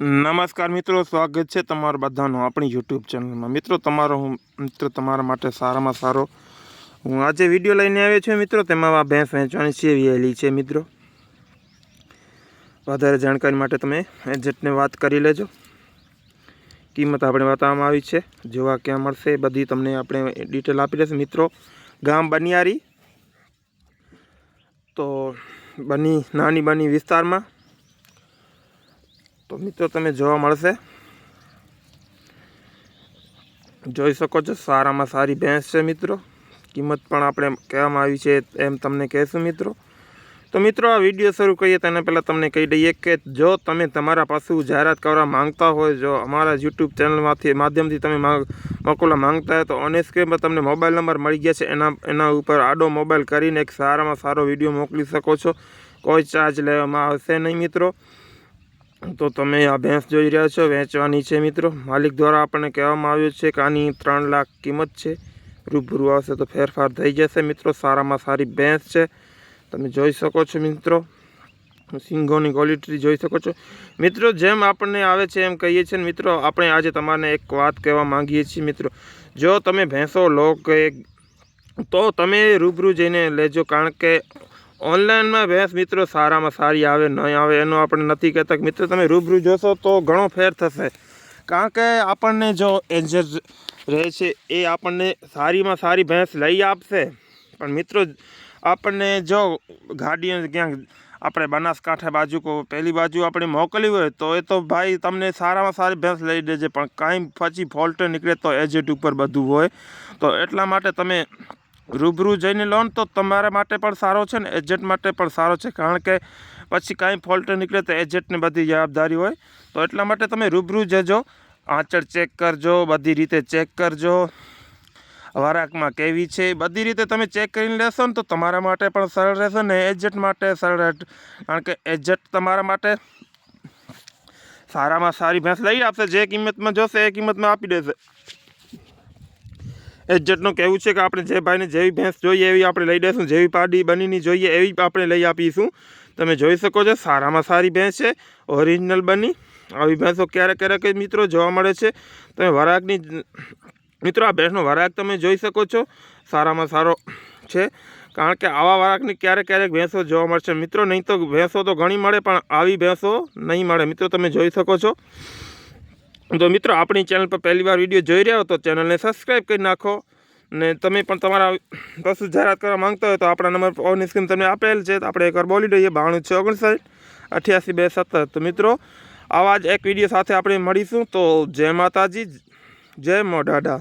નમસ્કાર મિત્રો, સ્વાગત છે તમારા બધાનું આપણી યુટ્યુબ ચેનલમાં. મિત્રો, તમારો હું મિત્રો તમારા માટે સારામાં સારો. હું આજે વીડિયો લઈને આવ્યો છું મિત્રો, તેમાં આ ભેંસ વેચવાની છે વેલી છે મિત્રો. વધારે જાણકારી માટે તમે એજન્ટને વાત કરી લેજો. કિંમત આપણે બતાવવામાં આવી છે. જોવા ક્યાં મળશે બધી તમને આપણે ડિટેલ આપી દેશે મિત્રો, ગામ બનિયારી. તો બની, નાની બની વિસ્તારમાં તો મિત્રો, તમે જોવા મળશે. જોઈ શકો છો, સારામાં સારી ભેંસ છે મિત્રો. કિંમત પણ આપણે કહેવામાં આવી છે એમ તમને કહેશું મિત્રો. તો મિત્રો, આ વીડિયો શરૂ કરીએ તેના પહેલાં તમને કહી દઈએ કે જો તમે તમારા પશુ જાહેરાત કરવા માંગતા હોય, જો અમારા યુટ્યુબ ચેનલમાંથી માધ્યમથી તમે મોકલવા માંગતા હોય, તો ઓન સ્ક્રીનમાં તમને મોબાઈલ નંબર મળી ગયા છે. એના એના ઉપર આડો મોબાઈલ કરીને એક સારામાં સારો વીડિયો મોકલી શકો છો. કોઈ ચાર્જ લેવામાં આવશે નહીં મિત્રો. તો તમે આ ભેંસ જોઈ રહ્યા છો, વેચવાની છે મિત્રો. માલિક દ્વારા આપણને કહેવામાં આવ્યું છે કે આની ત્રણ લાખ કિંમત છે. રૂબરૂ આવશે તો ફેરફાર થઈ જશે મિત્રો. સારામાં સારી ભેંસ છે. તમે જોઈ શકો છો મિત્રો. સિંગોની ક્વોલિટી જોઈ શકો છો. મિત્રો, જેમ આપણને આવે છે એમ કહીએ છીએ મિત્રો, આપણે આજે તમારને એક વાત કહેવા માંગીએ છીએ મિત્રો. જો તમે ભેંસો લો કે તો તમે રૂબરૂ જઈને લેજો કારણ કે ઓનલાઈનમાં ભેંસ મિત્રો, સારામાં સારી આવે, નહીં આવે, એનો આપણે નથી કહેતા. કે મિત્રો, તમે રૂબરૂ જોશો તો ઘણો ફેર થશે. કારણ કે આપણને જો એજન્ટ રહે છે, એ આપણને સારીમાં સારી ભેંસ લઈ આપશે. પણ મિત્રો, આપણને જો ગાડી ક્યાંક આપણે બનાસકાંઠા બાજુ કો પહેલી બાજુ આપણે મોકલી હોય, તો એ તો ભાઈ તમને સારામાં સારી ભેંસ લઈ દેજે. પણ કાંઈ પછી ફોલ્ટ નીકળે તો એજેટ ઉપર બધું હોય. તો એટલા માટે તમે રૂબરૂ જઈને લો ને તો તમારા માટે પણ સારો છે ને એજન્ટ માટે પણ સારો છે. કારણ કે પછી કાંઈ ફોલ્ટ નીકળે તો એજન્ટની બધી જવાબદારી હોય. તો એટલા માટે તમે રૂબરૂ જજો, આંચળ ચેક કરજો, બધી રીતે ચેક કરજો. વરાકમાં કેવી છે, બધી રીતે તમે ચેક કરીને લેશો ને તો તમારા માટે પણ સરળ રહેશે ને એજન્ટ માટે સરળ કારણ કે એજન્ટ તમારા માટે સારામાં સારી ભેંસ લઈ આપશે, જે કિંમતમાં જોશે એ કિંમતમાં આપી દેશે. એજન્ટનું કહેવું છે કે આપણે જે ભાઈને જેવી ભેંસ જોઈએ એવી આપણે લઈ દઈશું જેવી પાડી બનીની જોઈએ એવી આપણે લઈ આપીશું. તમે જોઈ શકો છો, સારામાં સારી ભેંસ છે, ઓરિજિનલ બની. આવી ભેંસો ક્યારેક ક્યારેક મિત્રો જોવા મળે છે. તમે વરાગની મિત્રો આ ભેંસનો વરાગ તમે જોઈ શકો છો, સારામાં સારો છે. કારણ કે આવા વરાકની ક્યારેક ક્યારેક ભેંસો જોવા મળશે મિત્રો, નહીં તો ભેંસો તો ઘણી મળે, પણ આવી ભેંસો નહીં મળે. મિત્રો, તમે જોઈ શકો છો. તો મિત્રો, આપણી ચેનલ પર પહેલી વાર વીડિયો જોઈ રહ્યા હો તો ચેનલને સબસ્ક્રાઈબ કરી નાખો. ને તમે પણ તમારા પશુ જાહેરાત કરવા માંગતા હોય તો આપણા નંબર ઓન સ્ક્રીન તમને આપેલ છે. આપણે એકવાર બોલી દઈએ, બાણું છ ઓગણસાઠ, અઠ્યાસી બે સત્તર. તો મિત્રો, આવા જ એક વીડિયો સાથે આપણે મળીશું. તો જય માતાજી, જય મોઢાડા